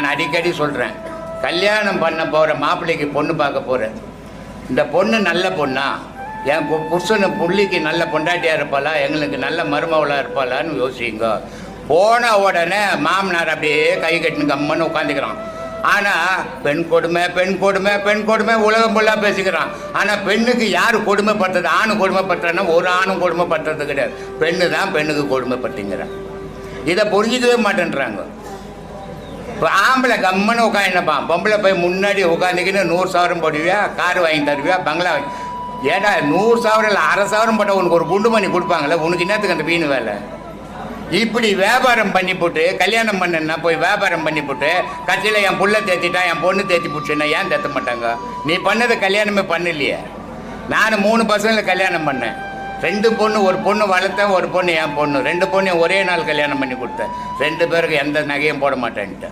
நான் அடிக்கடி சொல்கிறேன் கல்யாணம் பண்ண போகிற மாப்பிள்ளைக்கு பொண்ணு பார்க்க போகிறேன் இந்த பொண்ணு நல்ல பொண்ணா? என் பு- புருஷனு புள்ளிக்கு நல்ல பொண்டாட்டியாக இருப்பாளா? எங்களுக்கு நல்ல மருமவளாக இருப்பாளான்னு யோசிங்க. போன உடனே மாமனார் அப்படியே கை கட்டினு கம்மன்னு உட்காந்துக்கிறான். ஆனால் பெண் கொடுமை பெண் கொடுமை பெண் கொடுமை உலகம் ஃபுல்லாக பேசிக்கிறான். ஆனால் பெண்ணுக்கு யார் கொடுமைப்படுத்துறது? ஆணு கொடுமைப்படுத்துறன்னா ஒரு ஆணும் கொடுமைப்படுத்துறது கிடையாது. பெண்ணு தான் பெண்ணுக்கு கொடுமைப்பட்டுங்கிறான் இதை புரிஞ்சிக்கவே மாட்டேன்றாங்க. இப்போ ஆம்பளை கம்மன்னு உட்காந்துப்பான் பொம்பளை போய் முன்னாடி உட்காந்துக்கின்னு நூறு சவரம் போடுவியா? கார் வாங்கி தருவியா? பங்களா வாங்கி ஏடா நூறு சவரம் இல்லை அரை சவரம் போட்டால் உனக்கு ஒரு குண்டு மணி கொடுப்பாங்களே உனக்கு என்னத்துக்கு அந்த வீணு வேலை? இப்படி வியாபாரம் பண்ணி போட்டு கல்யாணம் பண்ணனா போய் வியாபாரம் பண்ணி போட்டு கட்சியில் என் புள்ள தேத்திட்டா என் பொண்ணு தேத்தி பிடிச்சுன்னா ஏன் தேத்த மாட்டாங்க? நீ பண்ணது கல்யாணமே பண்ணலையே. நான் மூணு பசங்களை கல்யாணம் பண்ணேன். ரெண்டு பொண்ணு ஒரு பொண்ணு வளர்த்தேன் ஒரு பொண்ணு என் பொண்ணு. ரெண்டு பொண்ணையும் ஒரே நாள் கல்யாணம் பண்ணி கொடுத்தேன். ரெண்டு பேருக்கு எந்த நகையும் போட மாட்டேன்ட்டு.